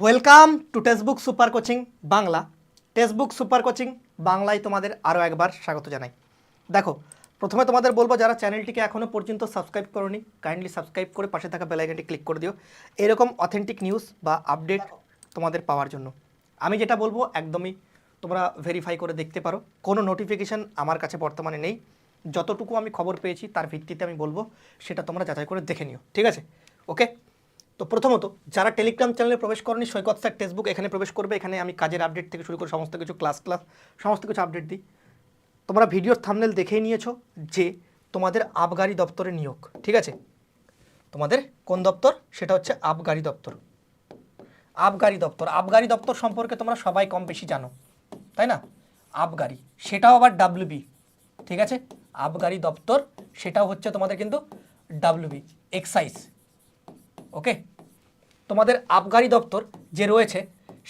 Welcome to textbook super coaching Bangla textbook super coaching বাংলায় তোমাদের আরও একবার স্বাগত জানাই। দেখো, প্রথমে তোমাদের বলব যারা চ্যানেলটিকে এখনও পর্যন্ত সাবস্ক্রাইব করনি কাইন্ডলি সাবস্ক্রাইব করে পাশে থাকা বেলাইকনটি ক্লিক করে দিও। এরকম অথেন্টিক নিউজ বা আপডেট তোমাদের পাওয়ার জন্য। আমি যেটা বলব, একদমই তোমরা ভেরিফাই করে দেখতে পারো। কোনো নোটিফিকেশান আমার কাছে বর্তমানে নেই। যতটুকু আমি খবর পেয়েছি, তার ভিত্তিতে আমি বলব, সেটা তোমরা যাচাই করে দেখে নিও। ঠিক আছে? ওকে তো প্রথমত, যারা টেলিগ্রাম চ্যানেলে প্রবেশ করেনি, সৈকত স্যার টেক্সটবুক এখানে প্রবেশ করবে। এখানে আমি কাজের আপডেট থেকে শুরু করে সমস্ত কিছু ক্লাস ক্লাস সমস্ত কিছু আপডেট দিই। তোমরা ভিডিওর থামনেল দেখেই নিয়েছো যে তোমাদের আবগারি দপ্তরে নিয়োগ, ঠিক আছে? তোমাদের কোন দপ্তর? সেটা হচ্ছে আবগারি দপ্তর। আবগারি দপ্তর আবগারি দপ্তর সম্পর্কে তোমরা সবাই কম বেশি জানো, তাই না? আবগারি সেটাও আবার ডাব্লিউবি ঠিক আছে? আবগারি দপ্তর, সেটাও হচ্ছে তোমাদের কিন্তু ডাব্লিউবি এক্সাইজ ওকে? তোমাদের আবগারি দপ্তর যে রয়েছে,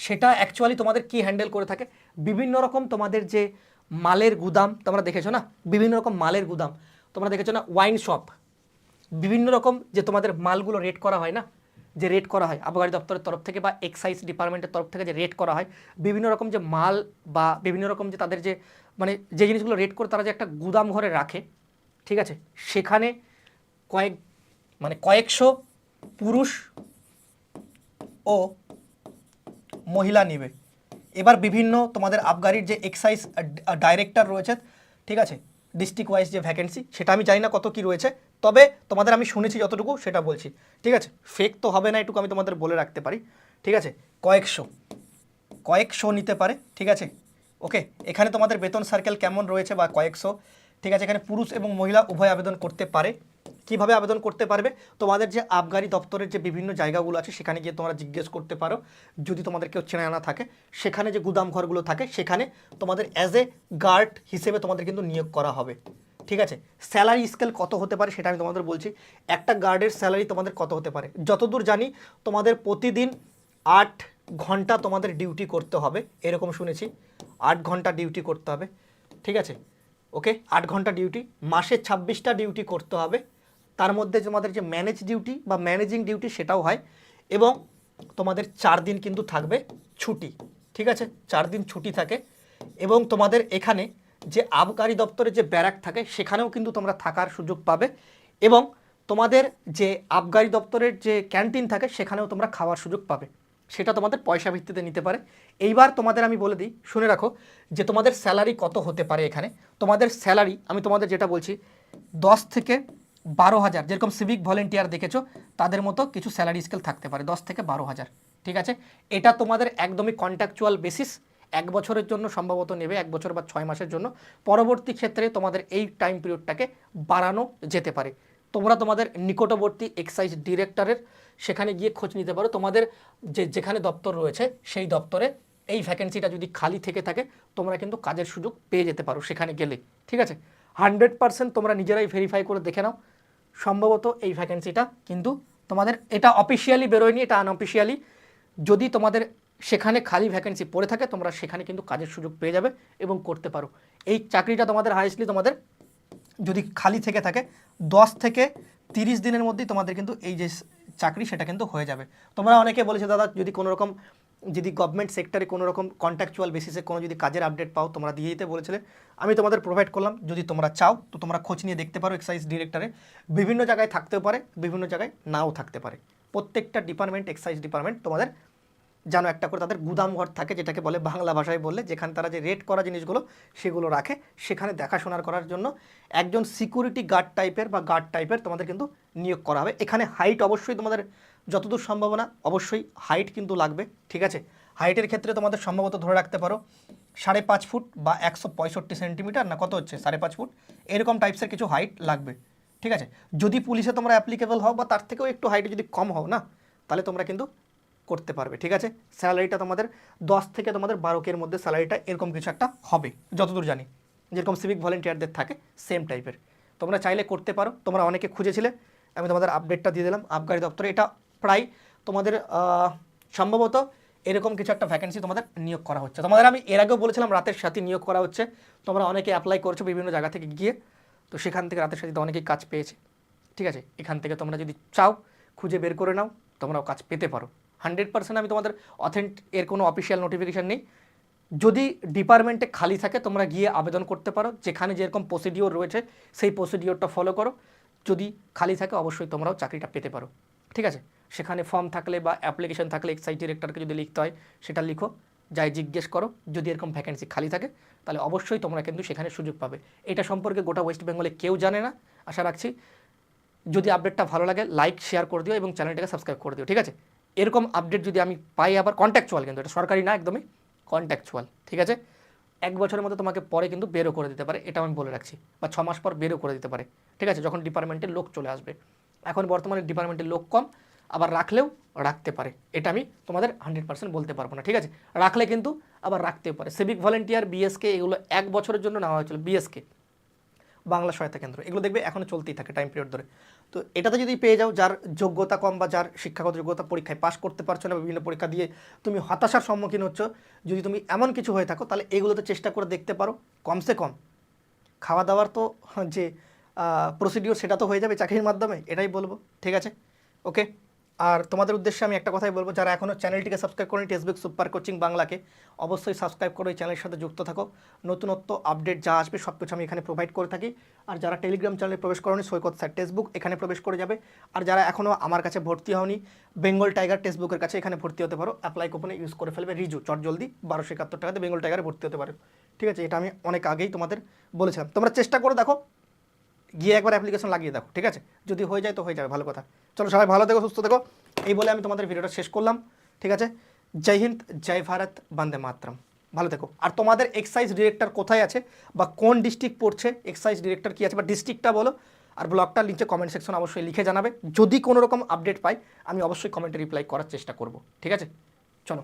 সেটা অ্যাকচুয়ালি তোমাদের কি হ্যান্ডেল করে থাকে? বিভিন্ন রকম তোমাদের যে মালের গুদাম, তোমরা দেখেছ না? বিভিন্ন রকম মালের গুদাম। তোমরা দেখেছ না? ওয়াইন শপ বিভিন্ন রকম যে তোমাদের মালগুলো রেট করা হয় না? যে রেট করা হয়, আবগারি দপ্তরের তরফ থেকে বা এক্সাইজ ডিপার্টমেন্টের তরফ থেকে যে রেট করা হয়, বিভিন্ন রকম যে মাল বা বিভিন্ন রকম যে তাদের যে মানে যে জিনিসগুলো রেট করে তারা যে একটা গুদাম ঘরে রাখে, ঠিক আছে? সেখানে কয়েক মানে কয়েকশো পুরুষ ও মহিলা নেবে। এবার বিভিন্ন তোমাদের আবগারির যে এক্সাইজ ডাইরেক্টর রয়েছে, ঠিক আছে? ডিস্ট্রিক্ট ওয়াইজ যে ভ্যাকেন্সি সেটা আমি জানি না কত কি রয়েছে, তবে তোমাদের আমি শুনেছি যতটুকু, সেটা বলছি। ঠিক আছে? ফেক তো হবে না, এটুকু আমি তোমাদের বলে রাখতে পারি। ঠিক আছে? কয়েকশো। কয়েকশো নিতে পারে, ঠিক আছে? ওকে এখানে তোমাদের বেতন সার্কেল কেমন রয়েছে বা কয়েকশো? ঠিক আছে, এখানে পুরুষ এবং মহিলা উভয় আবেদন করতে পারে। কীভাবে আবেদন করতে পারবে? তোমাদের যে আবগারি দপ্তরের যে বিভিন্ন জায়গাগুলো আছে, সেখানে গিয়ে তোমরা জিজ্ঞেস করতে পারো। যদি তোমাদের কেউ চেনা না থাকে, সেখানে যে গুদাম ঘরগুলো থাকে, সেখানে তোমাদের অ্যাজ এ গার্ড হিসেবে তোমাদের কিন্তু নিয়োগ করা হবে। ঠিক আছে? স্যালারি স্কেল কত হতে পারে সেটা আমি তোমাদের বলছি। একটা গার্ডের স্যালারি তোমাদের কত হতে পারে? যতদূর জানি, তোমাদের প্রতিদিন আট ঘণ্টা তোমাদের ডিউটি করতে হবে। এরকম শুনেছি। আট ঘণ্টা ডিউটি করতে হবে। ঠিক আছে? ওকে আট ঘণ্টা ডিউটি মাসে ছাব্বিশটা ডিউটি করতে হবে। তার মধ্যে তোমাদের যে ম্যানেজ ডিউটি বা ম্যানেজিং ডিউটি সেটাও হয় এবং তোমাদের চার দিন কিন্তু থাকবে ছুটি, ঠিক আছে? চার দিন ছুটি থাকে এবং তোমাদের এখানে যে আবগারি দপ্তরে যে ব্যারাক থাকে সেখানেও কিন্তু তোমরা থাকার সুযোগ পাবে এবং তোমাদের যে আবগারি দপ্তরের যে ক্যান্টিন থাকে সেখানেও তোমরা খাওয়ার সুযোগ পাবে। সেটা তোমাদের পয়সা ভিত্তিতে নিতে পারে। এইবার তোমাদের আমি বলে দিই, শুনে রাখো যে তোমাদের স্যালারি কত হতে পারে এখানে? তোমাদের স্যালারি আমি তোমাদের যেটা বলছি, দশ থেকে বারো হাজার। যেরকম সিভিক ভলেন্টিয়ার দেখেছ, তাদের মতো কিছু স্যালারি স্কেল থাকতে পারে, দশ থেকে বারো হাজার। ঠিক আছে? এটা তোমাদের একদমই কন্ট্যাকচুয়াল বেসিস এক বছরের জন্য সম্ভবত নেবে, এক বছর বা ছয় মাসের জন্য। পরবর্তী ক্ষেত্রে তোমাদের এই টাইম পিরিয়ডটাকে বাড়ানো যেতে পারে। তোমরা তোমাদের নিকটবর্তী এক্সাইজ ডিরেক্টরের সেখানে গিয়ে খোঁজ নিতে পারো। তোমাদের যে যেখানে দপ্তর রয়েছে, সেই দপ্তরে এই ভ্যাকেন্সিটা যদি খালি থেকে থাকে, তোমরা কিন্তু কাজের সুযোগ পেয়ে যেতে পারো সেখানে গেলে। ঠিক আছে? হান্ড্রেড পার্সেন্ট তোমরা নিজেরাই ভেরিফাই করে দেখে নাও। সম্ভবত এই ভ্যাকেন্সিটা কিন্তু তোমাদের এটা অফিসিয়ালি বেরোয়নি, এটা আনঅফিসিয়ালি যদি তোমাদের সেখানে খালি ভ্যাকেন্সি পড়ে থাকে, তোমরা সেখানে কিন্তু কাজের সুযোগ পেয়ে যাবে এবং করতে পারো। এই চাকরিটা তোমাদের হাইস্টলি তোমাদের যদি খালি থেকে থাকে, দশ থেকে তিরিশ দিনের মধ্যেই তোমাদের কিন্তু এই যে চাকরি, সেটা কিন্তু হয়ে যাবে। তোমরা অনেকে বলেছ, দাদা, যদি কোনো রকম যদি গভর্নমেন্ট সেক্টরে কোনো রকম কন্ট্রাকচুয়াল বেসিসে কোনো যদি কাজের আপডেট পাও, তোমরা দিয়ে দিতে বলেছিলে। আমি তোমাদের প্রোভাইড করলাম, যদি তোমরা চাও, তো তোমরা খোঁজ নিয়ে দেখতে পারো এক্সাইজ ডিরেক্টরে বিভিন্ন জায়গায় থাকতেও পারে, বিভিন্ন জায়গায় নাও থাকতে পারে। প্রত্যেকটা ডিপার্টমেন্ট এক্সাইজ ডিপার্টমেন্ট তোমাদের যেন একটা করে তাদের গুদাম ঘর থাকে, যেটাকে বলে বাংলা ভাষায় বললে যেখানে তারা যে রেট করা জিনিসগুলো সেগুলো রাখে, সেখানে দেখাশোনার করার জন্য একজন সিকিউরিটি গার্ড টাইপের বা গার্ড টাইপের তোমাদের কিন্তু নিয়োগ করা হবে। এখানে হাইট অবশ্যই তোমাদের যতদূর সম্ভাবনা, অবশ্যই হাইট কিন্তু লাগবে, ঠিক আছে? হাইটের ক্ষেত্রে তোমাদের সম্ভবত ধরে রাখতে পারো, সাড়ে পাঁচ ফুট বা একশো পঁয়ষট্টি সেন্টিমিটার না, কত হচ্ছে? সাড়ে পাঁচ ফুট। এরকম টাইপসের কিছু হাইট লাগবে, ঠিক আছে? যদি পুলিশে তোমরা অ্যাপ্লিকেবল হও বা তার থেকেও একটু হাইটে যদি কম হও না, তাহলে তোমরা কিন্তু করতে পারবে, ঠিক আছে? স্যালারিটা তোমাদের দশ থেকে তোমাদের বারো কের মধ্যে স্যালারিটা এরকম কিছু একটা হবে, যতদূর জানি। যেরকম সিভিক ভলেন্টিয়ারদের থাকে সেম টাইপের তোমরা চাইলে করতে পারো, তোমরা অনেকে খুঁজেছিলে, আমি তোমাদের আপডেটটা দিয়ে দিলাম আবগারি দপ্তরে এটা প্রায় তোমাদের সম্ভবত এরকম কিছু একটা ভ্যাকেন্সি তোমাদের নিয়োগ করা হচ্ছে। তোমাদের আমি এর আগেও বলেছিলাম রাতের সাথে নিয়োগ করা হচ্ছে। তোমরা অনেকে অ্যাপ্লাই করছ বিভিন্ন জায়গা থেকে গিয়ে, তো সেখান থেকে রাতের সাথে অনেকেই কাজ পেয়েছে। ঠিক আছে? এখান থেকে তোমরা যদি চাও, খুঁজে বের করে নাও, তোমরাও কাজ পেতে পারো। হান্ড্রেড পার্সেন্ট আমি তোমাদের অথেন্ট এর কোনো অফিসিয়াল নোটিফিকেশান নেই। যদি ডিপার্টমেন্টে খালি থাকে, তোমরা গিয়ে আবেদন করতে পারো। যেখানে যেরকম প্রসিডিওর রয়েছে, সেই প্রসিডিওরটা ফলো করো। যদি খালি থাকে, অবশ্যই তোমরাও চাকরিটা পেতে পারো। ঠিক আছে? সেখানে ফর্ম থাকলে বা অ্যাপ্লিকেশন থাকলে এক্সাইজ ডিরেক্টরকে যদি লিখতে হয়, সেটা লিখো। যাই জিজ্ঞেস করো, যদি এরকম ভ্যাকেন্সি খালি থাকে, তাহলে অবশ্যই তোমরা কিন্তু সেখানে সুযোগ পাবে। এটা সম্পর্কে গোটা ওয়েস্ট বেঙ্গলে কেউ জানে না। আশা রাখছি, যদি আপডেটটা ভালো লাগে লাইক শেয়ার করে দিও এবং চ্যানেলটাকে সাবস্ক্রাইব করে দিও, ঠিক আছে? এরকম আপডেট যদি আমি পাই আবার কন্ট্যাকচুয়াল কিন্তু, এটা সরকারি না, একদমই কন্ট্যাকচুয়াল ঠিক আছে? এক বছরের মধ্যে তোমাকে পরে কিন্তু বেরও করে দিতে পারে এটা আমি বলে রাখছি, বা ছ মাস পর বেরও করে দিতে পারে, ঠিক আছে? যখন ডিপার্টমেন্টের লোক চলে আসবে। এখন বর্তমানে ডিপার্টমেন্টের লোক কম আবার রাখলেও রাখতে পারে। এটা আমি তোমাদের হান্ড্রেড পার্সেন্ট বলতে পারব না, ঠিক আছে? রাখলে কিন্তু আবার রাখতেও পারে। সিভিক ভলেন্টিয়ার বিএসকে এগুলো এক বছরের জন্য নেওয়া হয়েছিল। বিএসকে বাংলা সহায়তা কেন্দ্র। এগুলো দেখবে এখনও চলতেই থাকে টাইম পিরিয়ড ধরে। তো এটাতে যদি পেয়ে যাও, যার যোগ্যতা কম বা যার শিক্ষাগত যোগ্যতা পরীক্ষায় পাশ করতে পারছ না বিভিন্ন পরীক্ষা দিয়ে তুমি হতাশার সম্মুখীন হচ্ছ, যদি তুমি এমন কিছু হয়ে থাকো, তাহলে এগুলোতে চেষ্টা করে দেখতে পারো। কমসে কম। খাওয়া দাওয়ার তো যে প্রসিডিওর সেটা তো হয়ে যাবে চাকরির মাধ্যমে, এটাই বলব, ঠিক আছে? ওকে আর তোমাদের উদ্দেশ্যে আমি একটা কথাই বলব, যারা এখনও চ্যানেলটিকে সাবস্ক্রাইব করেনি টেক্সটবুক সুপার কোচিং বাংলাকে, অবশ্যই সাবস্ক্রাইব করে এই চ্যানেলের সাথে যুক্ত থাকো। নতুনত্ব আপডেট যা আসবে সব কিছু আমি এখানে প্রোভাইড করে থাকি। আর যারা টেলিগ্রাম চ্যানেলে প্রবেশ করেনি, সৈকত স্যার টেক্সটবুক এখানে প্রবেশ করে যাবে। আর যারা এখনও আমার কাছে ভর্তি হওনি বেঙ্গল টাইগার টেক্সটবুকের কাছে এখানে ভর্তি হতে পারো। অ্যাপ্লাই কুপনে ইউজ করে ফেলবে রিজু, চট জলদি, বারোশো একাত্তর টাকাতে বেঙ্গল টাইগারে ভর্তি হতে পারো। ঠিক আছে? এটা আমি অনেক আগেই তোমাদের বলেছিলাম। তোমরা চেষ্টা করে দেখো গিয়ে একবার অ্যাপ্লিকেশন লাগিয়ে দেখো, ঠিক আছে? যদি হয়ে যায় তো হয়ে যাবে, ভালো কথা। চলো সবাই ভালো থেকো, সুস্থ থেকো। এই বলে আমি তোমাদের ভিডিওটা শেষ করলাম, ঠিক আছে? জয় হিন্দ, জয় ভারত, বন্দে মাতরম। ভালো থেকো। আর তোমাদের এক্সাইজ ডিরেক্টর কোথায় আছে বা কোন ডিস্ট্রিক্ট পড়ছে এক্সাইজ ডিরেক্টর কী আছে বা ডিস্ট্রিক্টটা বলো, আর ব্লগটা নিচে কমেন্ট সেকশন অবশ্যই লিখে জানাবে। যদি কোনো রকম আপডেট পাই, আমি অবশ্যই কমেন্টে রিপ্লাই করার চেষ্টা করব, ঠিক আছে? চলো।